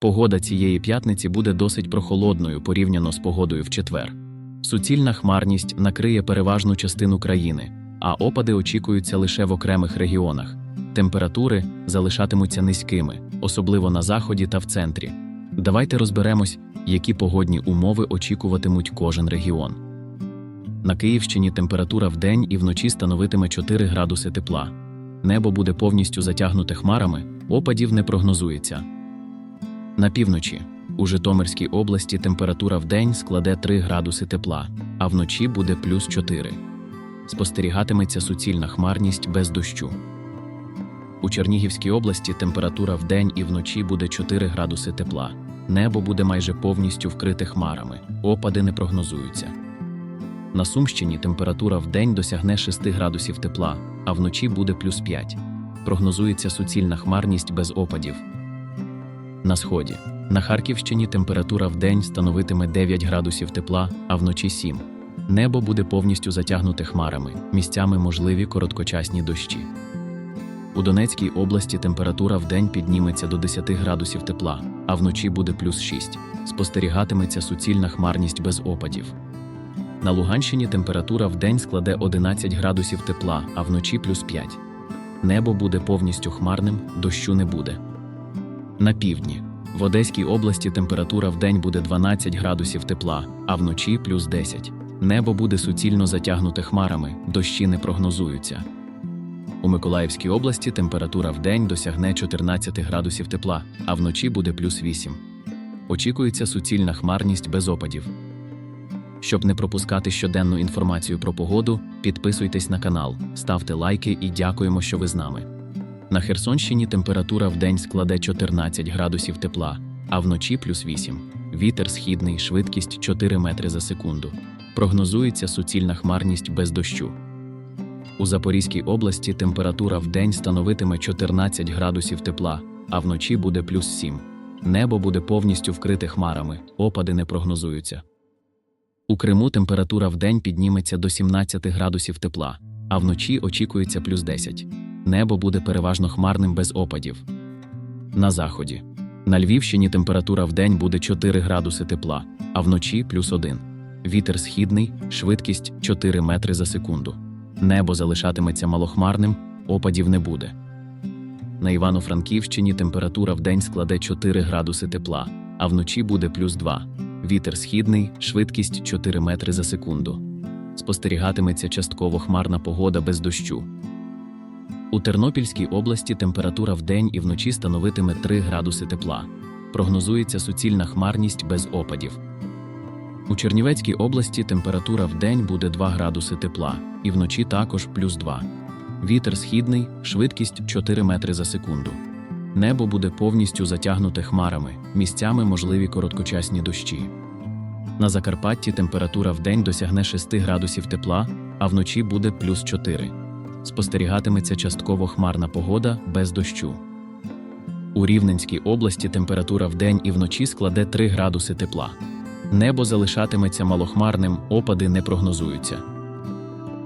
Погода цієї п'ятниці буде досить прохолодною порівняно з погодою в четвер. Суцільна хмарність накриє переважну частину країни, а опади очікуються лише в окремих регіонах. Температури залишатимуться низькими, особливо на заході та в центрі. Давайте розберемось, які погодні умови очікуватимуть кожен регіон. На Київщині температура вдень і вночі становитиме 4 градуси тепла. Небо буде повністю затягнуте хмарами, опадів не прогнозується. На півночі у Житомирській області температура вдень складе 3 градуси тепла, а вночі буде плюс 4. Спостерігатиметься суцільна хмарність без дощу. У Чернігівській області температура вдень і вночі буде 4 градуси тепла. Небо буде майже повністю вкрите хмарами, опади не прогнозуються. На Сумщині температура вдень досягне 6 градусів тепла, а вночі буде плюс 5. Прогнозується суцільна хмарність без опадів. На сході. На Харківщині температура вдень становитиме 9 градусів тепла, а вночі 7. Небо буде повністю затягнуте хмарами, місцями можливі короткочасні дощі. У Донецькій області температура вдень підніметься до 10 градусів тепла, а вночі буде плюс 6. Спостерігатиметься суцільна хмарність без опадів. На Луганщині температура вдень складе 11 градусів тепла, а вночі плюс 5. Небо буде повністю хмарним, дощу не буде. На півдні. В Одеській області температура вдень буде 12 градусів тепла, а вночі плюс 10. Небо буде суцільно затягнуте хмарами, дощі не прогнозуються. У Миколаївській області температура вдень досягне 14 градусів тепла, а вночі буде плюс 8. Очікується суцільна хмарність без опадів. Щоб не пропускати щоденну інформацію про погоду, підписуйтесь на канал, ставте лайки і дякуємо, що ви з нами. На Херсонщині температура вдень складе 14 градусів тепла, а вночі плюс 8. Вітер східний, швидкість 4 метри за секунду. Прогнозується суцільна хмарність без дощу. У Запорізькій області температура вдень становитиме 14 градусів тепла, а вночі буде плюс 7. Небо буде повністю вкрите хмарами, опади не прогнозуються. У Криму температура вдень підніметься до 17 градусів тепла, а вночі очікується плюс 10. Небо буде переважно хмарним без опадів. На заході. На Львівщині температура вдень буде 4 градуси тепла, а вночі плюс 1. Вітер східний, швидкість 4 метри за секунду. Небо залишатиметься малохмарним, опадів не буде. На Івано-Франківщині температура вдень складе 4 градуси тепла, а вночі буде плюс 2. Вітер східний, швидкість 4 метри за секунду. Спостерігатиметься частково хмарна погода без дощу. У Тернопільській області температура вдень і вночі становитиме 3 градуси тепла. Прогнозується суцільна хмарність без опадів. У Чернівецькій області температура вдень буде 2 градуси тепла, і вночі також плюс 2. Вітер східний, швидкість 4 метри за секунду. Небо буде повністю затягнуте хмарами, місцями можливі короткочасні дощі. На Закарпатті температура вдень досягне 6 градусів тепла, а вночі буде плюс 4. Спостерігатиметься частково хмарна погода без дощу. У Рівненській області температура вдень і вночі складе 3 градуси тепла. Небо залишатиметься малохмарним, опади не прогнозуються.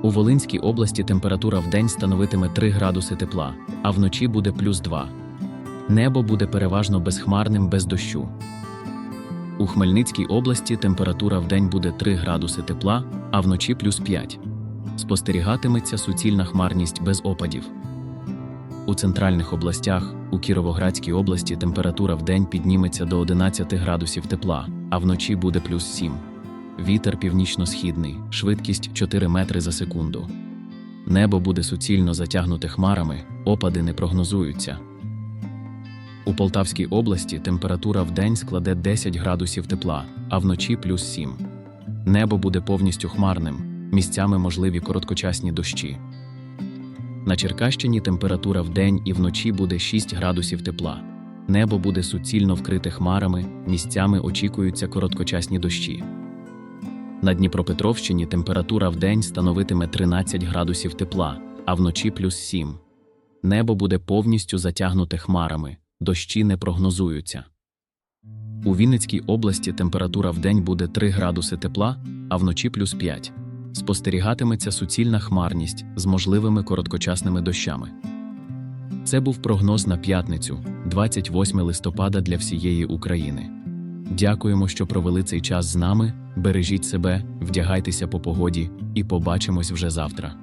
У Волинській області температура вдень становитиме 3 градуси тепла, а вночі буде плюс 2. Небо буде переважно безхмарним без дощу. У Хмельницькій області температура вдень буде 3 градуси тепла, а вночі плюс 5. Спостерігатиметься суцільна хмарність без опадів. У центральних областях, у Кіровоградській області температура вдень підніметься до 11 градусів тепла, а вночі буде плюс 7. Вітер північно-східний, швидкість 4 метри за секунду. Небо буде суцільно затягнуте хмарами, опади не прогнозуються. У Полтавській області температура вдень складе 10 градусів тепла, а вночі плюс 7. Небо буде повністю хмарним, місцями можливі короткочасні дощі. На Черкащині температура вдень і вночі буде 6 градусів тепла. Небо буде суцільно вкрите хмарами, місцями очікуються короткочасні дощі. На Дніпропетровщині температура вдень становитиме 13 градусів тепла, а вночі плюс 7. Небо буде повністю затягнуте хмарами, дощі не прогнозуються. У Вінницькій області температура вдень буде 3 градуси тепла, а вночі плюс 5. Спостерігатиметься суцільна хмарність з можливими короткочасними дощами. Це був прогноз на п'ятницю, 28 листопада для всієї України. Дякуємо, що провели цей час з нами. Бережіть себе, вдягайтеся по погоді і побачимось вже завтра.